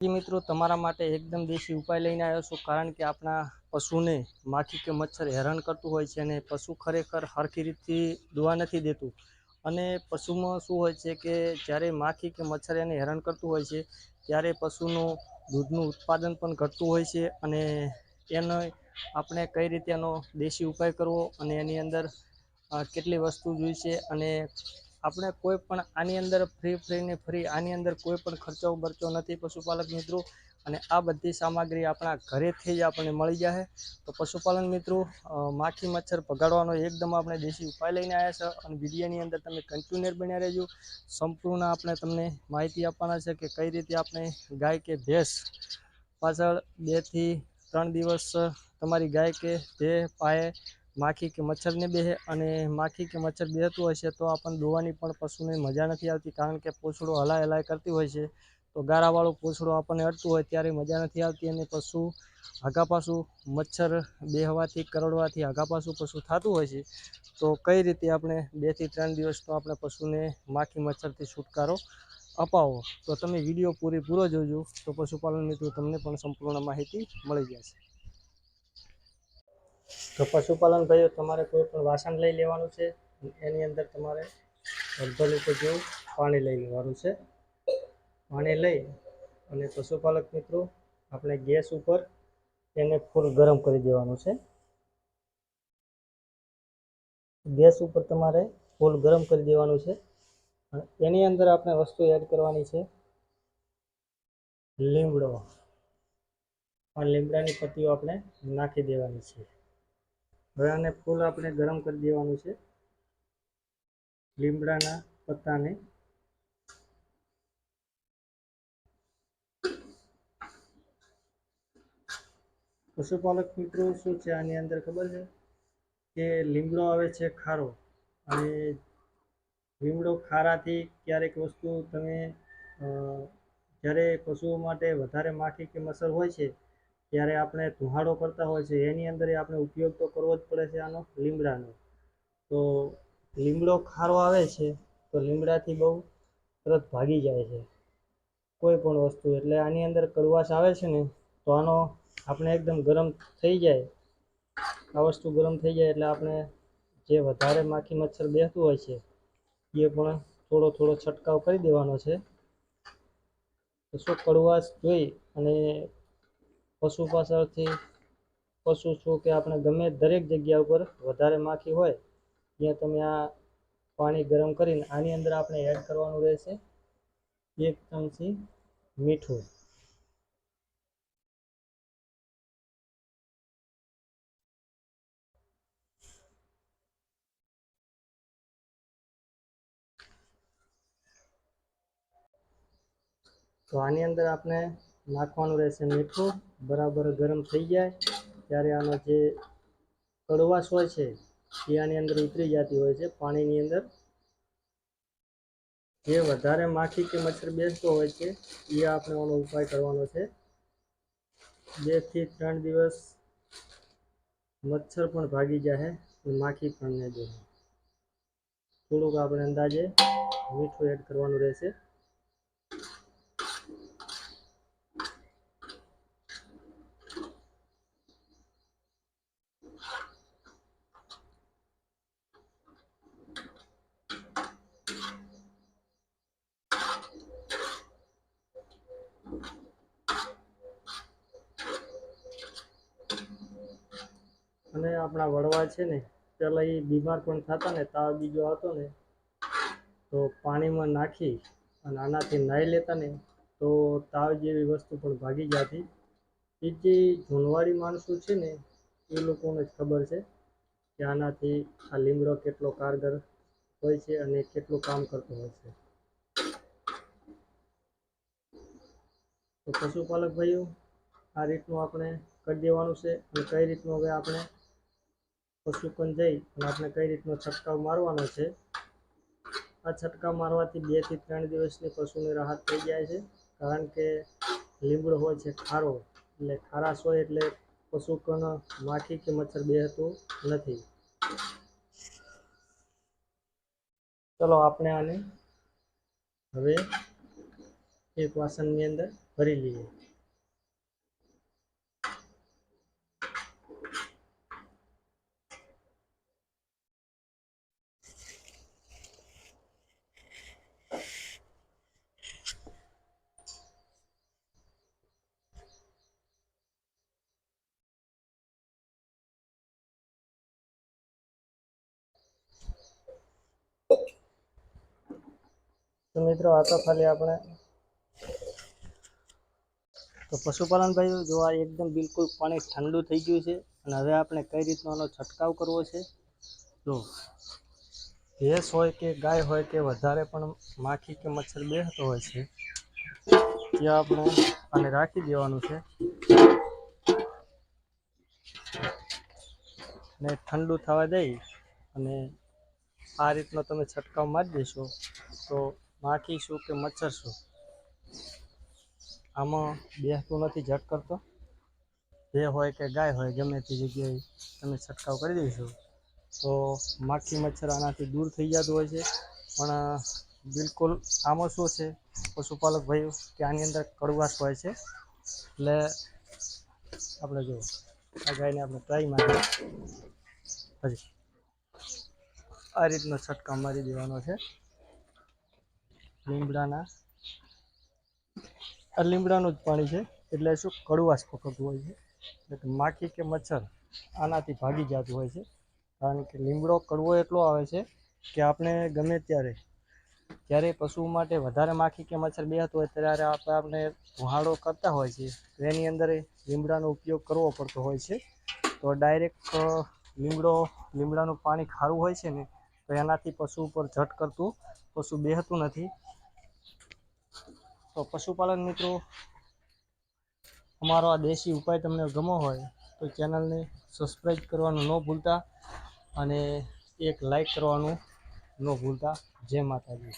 મિત્રો, તમારા માટે એકદમ દેશી ઉપાય લઈને આવ્યો છું, કારણ કે આપણા પશુને માખી કે મચ્છર હેરાન કરતું હોય છે અને પશુ ખરેખર હરખી રીતથી દોવા નથી દેતું. અને પશુમાં શું હોય છે કે, જ્યારે માખી કે મચ્છર એને હેરાન કરતું હોય છે, ત્યારે પશુનું દૂધનું ઉત્પાદન પણ ઘટતું હોય છે અને એનો આપણે કઈ રીતે એનો દેશી ઉપાય કરવો અને એની અંદર કેટલી વસ્તુ જોઈશે અને આપણે કોઈ પણ આની અંદર ફ્રી ફ્રીને ફ્રી આની અંદર કોઈ પણ ખર્ચો બરચો નથી. પશુપાલક મિત્રો, અને આ બધી સામગ્રી આપણા ઘરેથી જ આપણને મળી જાય તો પશુપાલન મિત્રો માખી મચ્છર ભગાડવાનો એકદમ આપણે દેશી ઉપાય લઈને આવ્યા છે. અને વિડીયોની અંદર તમે કન્ટિન્યુઅર બન્યા રહેજો. સંપૂર્ણ આપણે તમને માહિતી આપવાના છે કે કઈ રીતે આપણે ગાય કે ભેંસ પાછળ બેથી ત્રણ દિવસ તમારી ગાય કે ભે પાયે માખી કે મચ્છર ને બેસે અને માખી કે મચ્છર બેહતું છે તો આપણને દોવાની પણ પશુને મજા નથી આવતી કારણ કે પૂંછડું હલાય હલાય કરતી હોય છે. તો ગારાવાળું પૂંછડું આપણને અડતું હોય ત્યારે મજા નથી આવતી અને પશુ આગા પાછું મચ્છર બેહવાથી, કરડવાથી આગા પાછું પશુ થતું હોય છે. તો કઈ રીતે આપણે બેથી ત્રણ દિવસનો આપણે પશુને માખી, મચ્છરથી છુટકારો અપાવો? તો તમે વીડિયો પૂરી પૂરો જોજો. તો પશુપાલન મિત્રો, તમને પણ સંપૂર્ણ માહિતી મળી જશે. તો પશુપાલન ભાઈઓ, તમારે કોઈ પણ વાસણ લઈ લેવાનું છે, એની અંદર તમારે અડધો લીટર જેવું પાણી લઈ લેવાનું છે. પાણી લઈ અને પશુપાલક મિત્રો, આપણે ગેસ ઉપર એને ફૂલ ગરમ કરી દેવાનું છે. ગેસ ઉપર તમારે ફૂલ ગરમ કરી દેવાનું છે. એની અંદર આપણે વસ્તુ એડ કરવાની છે. લીમડો. આ લીમડાની પત્તીઓ આપણે નાખી દેવાની છે. હવે આને ફૂલ આપણે ગરમ કરી દેવાનું છે. લીમડાના પત્તાને. પશુપાલક મિત્રો, શું છે આની અંદર ખબર છે? કે લીમડો આવે છે ખારો અને લીમડો ખારાથી ક્યારેક વસ્તુ તમે જ્યારે પશુઓ માટે વધારે માખી કે મસર હોય છે ત્યારે આપણે ધુહાડો કરતા હોય છે, એની અંદર આપણે ઉપયોગ તો કરવો જ પડે છે આનો, લીમડાનો. તો લીમડો ખારો આવે છે, તો લીમડાથી બહુ તરત ભાગી જાય છે. કોઈ પણ વસ્તુ, એટલે આની અંદર કડવાશ આવે છે ને, તો આનો આપણે એકદમ ગરમ થઈ જાય. આ વસ્તુ ગરમ થઈ જાય એટલે આપણે જે વધારે માખી મચ્છર બેસતું હોય છે, એ પણ થોડો થોડો છંટકાવ કરી દેવાનો છે. તો શું કડવાશ જોઈ અને પશુ પાછળથી પશુ શું કે આપણે ગમે દરેક જગ્યા ઉપર વધારે માખી હોય, ત્યાં તમે આ પાણી ગરમ કરીને આની અંદર આપણે એડ કરવાનું રહેશે એક ચમચી મીઠું. તો આની અંદર આપણે નાખવાનું રહેશે મીઠું, બરાબર ગરમ થઈ જાય. ત્યારે આનો જે કડવાશ હોય છે, એ આની અંદર ઉતરી જતી હોય છે પાણીની અંદર. જે વધારે માખી કે મચ્છર બેસતો હોય છે, એ આપણે આનો ઉપાય કરવાનો છે. બેથી ત્રણ દિવસ મચ્છર પણ ભાગી જાય માખી પણ નહીં બેસે થોડુંક આપણે અંદાજે મીઠું એડ કરવાનું રહેશે. અને આપણા વડવા છે ને પહેલાં એ બીમાર પણ થતા ને, તાવ બીજો હતો ને, તો પાણીમાં નાખી અને આનાથી નાહી લેતા ને, તો તાવ જેવી વસ્તુ પણ ભાગી જતી. એ જે જૂનવાડી માણસો છે ને એ લોકોને જ ખબર છે કે આનાથી આ લીમડો કેટલો કારગર હોય છે અને કેટલું કામ કરતો હોય છે. તો પશુપાલક ભાઈઓ, આ રીતનું આપણે કરી દેવાનું છે અને કઈ રીતનું હવે આપણે પશુકન જઈ અને આપણે કઈ રીતનો છંટકાવ મારવાનો છે. આ છંટકાવ મારવાથી બેથી ત્રણ દિવસની પશુને રાહત થઈ જાય છે. કારણ કે લીમડો હોય છે ખારો, એટલે ખારાશ હોય એટલે પશુકન માખી કે મચ્છર બેહતું નથી. ચલો આપણે આને હવે એક વાસણની અંદર ભરી લઈએ. તો મિત્રો, આ તો ખાલી આપણે તો પશુપાલન ભાઈઓ જો આ એકદમ બિલકુલ પાણી ઠંડુ થઈ ગયું છે અને હવે આપણે કઈ રીતનો આનો છંટકાવ કરવો છે? જો, ભેંસ હોય કે ગાય હોય કે વધારે પણ માખી કે મચ્છર બેસતો હોય છે ત્યાં આપણે આને રાખી દેવાનું છે. ને ઠંડુ થવા દઈ અને આ રીતનો તમે છંટકાવ મારી દેશો. તો માખી શું કે મચ્છર શું? આમાં બેસતું નથી, ઝટ કરતો. જે હોય કે ગાય હોય, ગમે તે જગ્યાએ તમે છંટકાવ કરી દઈશો. તો માખી, મચ્છર આનાથી દૂર થઈ જતું હોય છે. પણ બિલકુલ આમાં શું છે? પશુપાલક ભાઈઓ, કે આની અંદર કડવાશ હોય છે. એટલે આપણે જો આ ગાયને આપણે ટ્રાય મારીએ. હજી. આ રીતનો છંટકાવ મારી દેવાનો છે. લીમડાના આ લીમડાનું જ પાણી છે. એટલે શું કડવાશ પકડતું હોય છે. એટલે માખી કે મચ્છર આનાથી ભાગી જતું હોય છે. કારણ કે લીમડો કડવો એટલો આવે છે કે આપણે ગમે ત્યારે જ્યારે પશુ માટે વધારે માખી કે મચ્છર બેહતું હોય ત્યારે આપણે આપણે ધુહાડો કરતા હોય છે. એની અંદર લીમડાનો ઉપયોગ કરવો પડતો હોય છે. તો ડાયરેક્ટ લીમડો, લીમડાનું પાણી ખારું હોય છે ને, તો એનાથી પશુ ઉપર ઝટ કરતું પશુ બેહતું નથી. તો પશુપાલન મિત્રો, અમારો આ દેશી ઉપાય તમને ગમો હોય તો ચેનલને સબસ્ક્રાઈબ કરવાનું ન ભૂલતા અને એક લાઈક કરવાનું ન ભૂલતા. જય માતાજી.